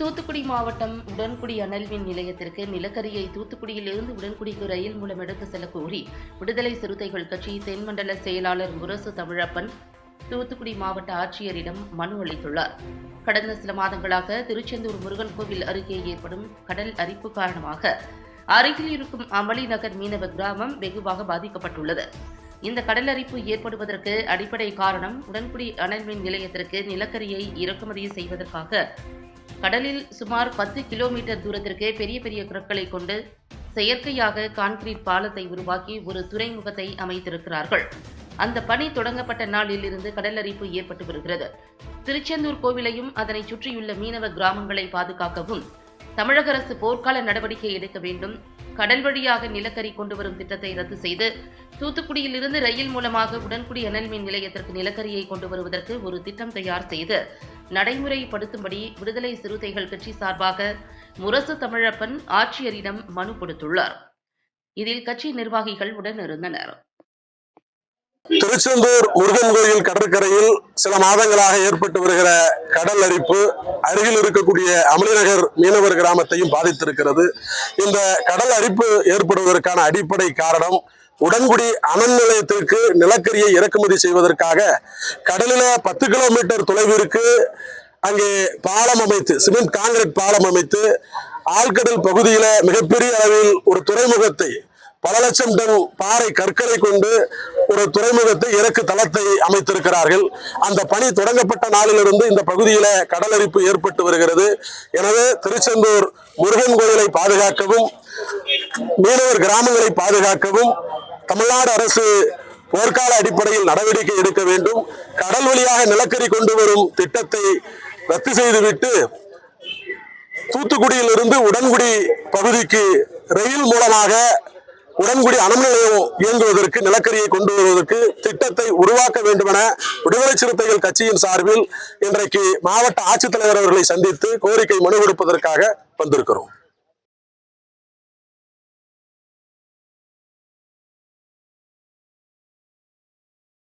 தூத்துக்குடி மாவட்டம் உடன்குடி அனல் மின் நிலையத்திற்கு நிலக்கரியை தூத்துக்குடியிலிருந்து உடன்குடிக்கு ரயில் மூலம் எடுத்து செல்ல கோரி விடுதலை சிறுத்தைகள் கட்சி தென்மண்டல செயலாளர் முரசு தமிழப்பன் தூத்துக்குடி மாவட்ட ஆட்சியரிடம் மனு அளித்துள்ளார். கடந்த சில மாதங்களாக திருச்செந்தூர் முருகன் கோவில் அருகே ஏற்படும் கடல் அரிப்பு காரணமாக அருகில் இருக்கும் அமளி நகர் மீனவ கிராமம் வெகுவாக பாதிக்கப்பட்டுள்ளது. இந்த கடல் அரிப்பு ஏற்படுவதற்கு அடிப்படை காரணம் உடன்குடி அனல் மின் நிலையத்திற்கு நிலக்கரியை இறக்குமதி செய்வதற்காக கடலில் சுமார் பத்து கிலோமீட்டர் தூரத்திற்கு பெரிய பெரிய கற்களை கொண்டு செயற்கையாக கான்கிரீட் பாலத்தை உருவாக்கி ஒரு துறைமுகத்தை அமைத்திருக்கிறார்கள். அந்த பணி தொடங்கப்பட்ட நாளில் இருந்து கடல் அரிப்பு ஏற்பட்டு வருகிறது. திருச்செந்தூர் கோவிலையும் அதனை சுற்றியுள்ள மீனவ கிராமங்களை பாதுகாக்கவும் தமிழக அரசு போர்க்கால நடவடிக்கை எடுக்க வேண்டும் கடல் வழியாக நிலக்கரி கொண்டு வரும் திட்டத்தை ரத்து செய்து தூத்துக்குடியில் இருந்து ரயில் மூலமாக உடன்குடி அனல் மின் நிலையத்திற்கு நிலக்கரியை கொண்டு வருவதற்கு ஒரு திட்டம் தயார் செய்து நடைமுறைப்படுத்தும்படி விடுதலை சிறுத்தைகள் கட்சி சார்பாக முரசு தமிழப்பன் ஆட்சியரிடம் மனு கொடுத்துள்ளார். இதில் கட்சி நிர்வாகிகள் உடனிருந்தனர் திருச்செந்தூர் முருகன் கோயில் கடற்கரையில் சில மாதங்களாக ஏற்பட்டு வருகிற கடல் அரிப்பு அருகில் இருக்கக்கூடிய அமளிநகர் மீனவர் கிராமத்தையும் பாதித்திருக்கிறது. இந்த கடல் அரிப்பு ஏற்படுவதற்கான அடிப்படை காரணம் உடன்குடி அனல் நிலையத்திற்கு நிலக்கரியை இறக்குமதி செய்வதற்காக கடலில பத்து கிலோமீட்டர் தொலைவிற்கு அங்கே பாலம் அமைத்து சிமெண்ட் காங்கிரீட் பாலம் அமைத்து ஆழ்கடல் பகுதியில மிகப்பெரிய அளவில் ஒரு துறைமுகத்தை பல லட்சம் டன் பாறை கற்களை கொண்டு ஒரு துறைமுகத்தை இறக்கு தளத்தை அமைத்திருக்கிறார்கள். அந்த பணி தொடங்கப்பட்ட நாளிலிருந்து இந்த பகுதியில கடலரிப்பு ஏற்பட்டு வருகிறது. எனவே திருச்செந்தூர் முருகன் கோயிலை பாதுகாக்கவும் மீனவர் கிராமங்களை பாதுகாக்கவும் தமிழ்நாடு அரசு போர்க்கால அடிப்படையில் நடவடிக்கை எடுக்க வேண்டும். கடல் வழியாக நிலக்கரி கொண்டு வரும் திட்டத்தை ரத்து செய்துவிட்டு தூத்துக்குடியிலிருந்து உடன்குடி பகுதிக்கு ரயில் மூலமாக உடன்குடி அணு நிலையம் இயங்குவதற்கு நிலக்கரியை கொண்டு வருவதற்கு திட்டத்தை உருவாக்க வேண்டும் என விடுதலை சிறுத்தைகள் கட்சியின் சார்பில் இன்றைக்கு மாவட்ட ஆட்சித்தலைவர் அவர்களை சந்தித்து கோரிக்கை மனு கொடுப்பதற்காக வந்திருக்கிறோம்.